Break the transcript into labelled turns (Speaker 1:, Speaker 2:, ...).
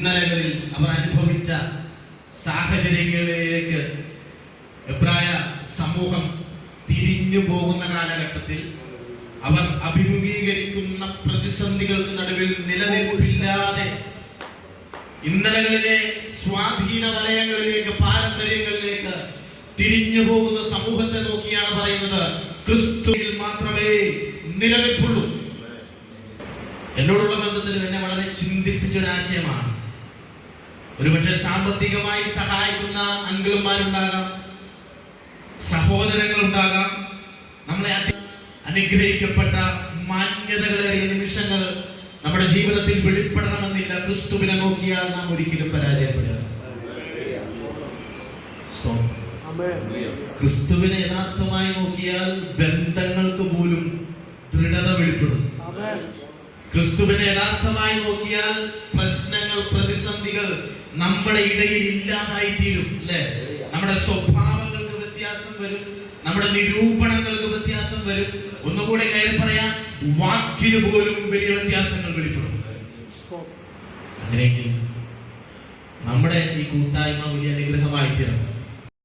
Speaker 1: ഇന്നലകളിൽ അവർ അനുഭവിച്ച സാഹചര്യങ്ങളിലേക്ക് എബ്രായ സമൂഹം തിരിഞ്ഞു പോകുന്ന കാലഘട്ടത്തിൽ അവർ അഭിമുഖീകരിക്കുന്ന പ്രതിസന്ധികൾക്ക് നടുവിൽ നിലനിൽപ്പില്ലാതെ ഇന്നലകളിലെ സ്വാധീന വലയങ്ങളിലേക്ക് പാരമ്പര്യങ്ങളിലേക്ക് തിരിഞ്ഞു പോകുന്ന സമൂഹത്തെ നോക്കിയാണ് പറയുന്നത് ക്രിസ്തുവിൽ മാത്രമേ നിലനിൽപ്പുള്ളൂ. എന്നോടുള്ള ബന്ധത്തിൽ എന്നെ വളരെ ചിന്തിപ്പിച്ച ഒരു ആശയമാണ് ഒരുപക്ഷെ സാമ്പത്തികമായി സഹായിക്കുന്ന അങ്കിളുമാരുണ്ടാകാം. സഹോദരങ്ങൾ ഉണ്ടാകാം നമ്മളെ അനുഗ്രഹിക്കപ്പെട്ട മാന്യതകളേറിയ നിമിഷങ്ങൾ നമ്മുടെ ജീവിതത്തിൽ വെളിപ്പെടണമെന്നില്ല. ക്രിസ്തുവിനെ നോക്കിയാൽ നാം ഒരിക്കലും പരാജയപ്പെടില്ല സ്തോത്രം. ക്രിസ്തുവിനെ യഥാർത്ഥമായി നോക്കിയാൽ ബന്ധങ്ങൾക്ക് പോലും ദൃഢത വെളിപ്പെടും. ക്രിസ്തുവിനെ യഥാർത്ഥമായി നോക്കിയാൽ പ്രശ്നങ്ങൾ പ്രതിസന്ധികൾ നമ്മുടെ ഇടയിൽ ഇല്ലാതായി തീരും അല്ലെ? നമ്മുടെ സ്വഭാവങ്ങൾക്ക് വ്യത്യാസം വരും നമ്മുടെ നിരൂപണങ്ങൾക്ക് വ്യത്യാസം വരും. ഒന്നുകൂടെ കയറി പറയാം വാക്കിന് പോലും വലിയ വ്യത്യാസങ്ങൾ വെളിപ്പെടും. അങ്ങനെയെങ്കിൽ നമ്മുടെ ഈ കൂട്ടായ്മ വലിയ അനുഗ്രഹമായി തീരണം